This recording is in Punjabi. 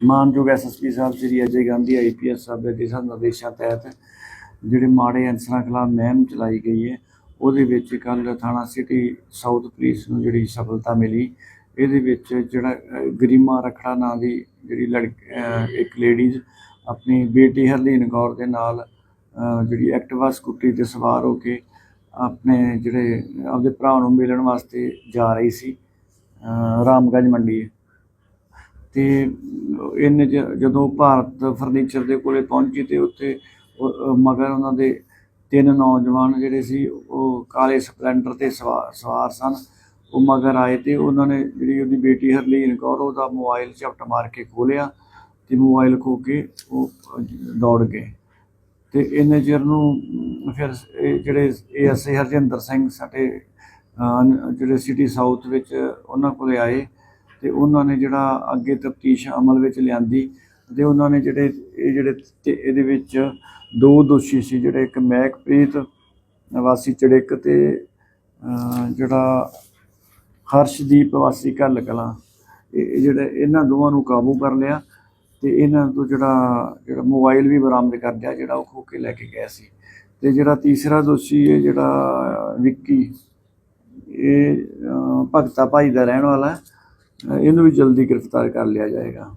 ਮਾਨਯੋਗ ਐਸਐਸਪੀ ਸਾਹਿਬ, ਸ੍ਰੀ ਅਜੇ ਗਾਂਧੀ ਆਈਪੀਐਸ ਸਾਹਿਬ ਦੇ ਦਿਸ਼ਾ ਨਿਰਦੇਸ਼ਾਂ ਤਹਿਤ ਜਿਹੜੇ ਮਾੜੇ ਅਨਸਰਾਂ ਖਿਲਾਫ ਮਹਿਮ ਚਲਾਈ ਗਈ ਹੈ, ਉਹਦੇ ਵਿੱਚ ਕੱਲ ਥਾਣਾ ਸਿਟੀ ਸਾਊਥ ਪੁਲਿਸ ਨੂੰ ਜਿਹੜੀ ਸਫਲਤਾ ਮਿਲੀ। ਇਹਦੇ ਵਿੱਚ ਜਿਹੜਾ ਗਰੀਮਾ ਰਖੜਾ ਨਾਂ ਦੀ ਜਿਹੜੀ ਲੜਕੀ ਇੱਕ ਲੇਡੀਜ਼ ਆਪਣੀ ਬੇਟੀ ਹਰਲੀਨ ਕੌਰ ਦੇ ਨਾਲ ਜਿਹੜੀ ਐਕਟਿਵਾ ਸਕੂਟੀ ਤੇ ਸਵਾਰ ਹੋ ਕੇ ਆਪਣੇ ਜਿਹੜੇ ਆਪਦੇ ਭਰਾ ਨੂੰ ਮਿਲਣ ਵਾਸਤੇ ਜਾ ਰਹੀ ਸੀ ਰਾਮਗੰਜ ਮੰਡੀ। ਤੇ ਇਹਨੇ ਜ- ਜਦੋਂ ਭਾਰਤ ਫਰਨੀਚਰ ਦੇ ਕੋਲੇ ਪਹੁੰਚੀ ਤੇ ਉੱਥੇ ਮਗਰ ਉਹਨਾਂ ਦੇ ਤਿੰਨ ਨੌਜਵਾਨ ਜਿਹੜੇ ਸੀ, ਉਹ ਕਾਲੇ ਸਪਲੈਂਡਰ ਤੇ ਸਵਾ- ਸਵਾਰ ਸਨ। ਉਹ ਮਗਰ ਆਏ ਤੇ ਉਹਨਾਂ ਨੇ ਜਿਹੜੀ ਉਹਦੀ ਬੇਟੀ ਹਰਲੀਨ ਕੌਰ, ਉਹਦਾ ਮੋਬਾਈਲ ਝਪਟ ਮਾਰ ਕੇ ਖੋਲਿਆ ਤੇ ਮੋਬਾਈਲ ਖੋ ਕੇ ਉਹ ਦੌੜ ਗਏ। ਤੇ ਇਹਨੇ ਚਿਰ ਨੂੰ ਫਿਰ ਇਹ ਜਿਹੜੇ ਏਐਸਏ ਹਰਜਿੰਦਰ ਸਿੰਘ, ਸਾਡੇ ਜਿਹੜੇ ਸਿਟੀ ਸਾਊਥ ਵਿੱਚ ਉਹਨਾਂ ਕੋਲੇ ਆਏ। ਤੇ ਉਹਨਾਂ ਨੇ ਜਿਹੜਾ ਅੱਗੇ ਤਫਤੀਸ਼ ਅਮਲ ਵਿੱਚ ਲਿਆਂਦੀ ਤੇ ਉਹਨਾਂ ਨੇ ਜਿਹੜੇ, ਇਹ ਜਿਹੜੇ ਤੇ ਇਹਦੇ ਵਿੱਚ ਦੋ ਦੋਸ਼ੀ ਸੀ, ਜਿਹੜੇ ਇੱਕ ਮਹਿਕਪ੍ਰੀਤ ਵਾਸੀ ਚੜਿੱਕ ਤੇ ਜਿਹੜਾ ਹਰਸ਼ਦੀਪ ਵਾਸੀ ਘੱਲ ਕਲਾਂ ਇਹ ਜਿਹੜੇ ਇਹਨਾਂ ਦੋਵਾਂ ਨੂੰ ਕਾਬੂ ਕਰ ਲਿਆ ਤੇ ਇਹਨਾਂ ਤੋਂ ਜਿਹੜਾ ਜਿਹੜਾ ਮੋਬਾਈਲ ਵੀ ਬਰਾਮਦ ਕਰ ਲਿਆ, ਜਿਹੜਾ ਉਹ ਖੋ ਕੇ ਲੈ ਕੇ ਗਿਆ ਸੀ। ਤੇ ਜਿਹੜਾ ਤੀਸਰਾ ਦੋਸ਼ੀ ਹੈ ਜਿਹੜਾ ਵਿੱਕੀ, ਇਹ ਭਗਤਾ ਭਾਈ ਦਾ ਰਹਿਣ ਵਾਲਾ ਹੈ। ਇਹਨੂੰ ਵੀ ਜਲਦੀ ਗ੍ਰਿਫਤਾਰ ਕਰ ਲਿਆ ਜਾਏਗਾ।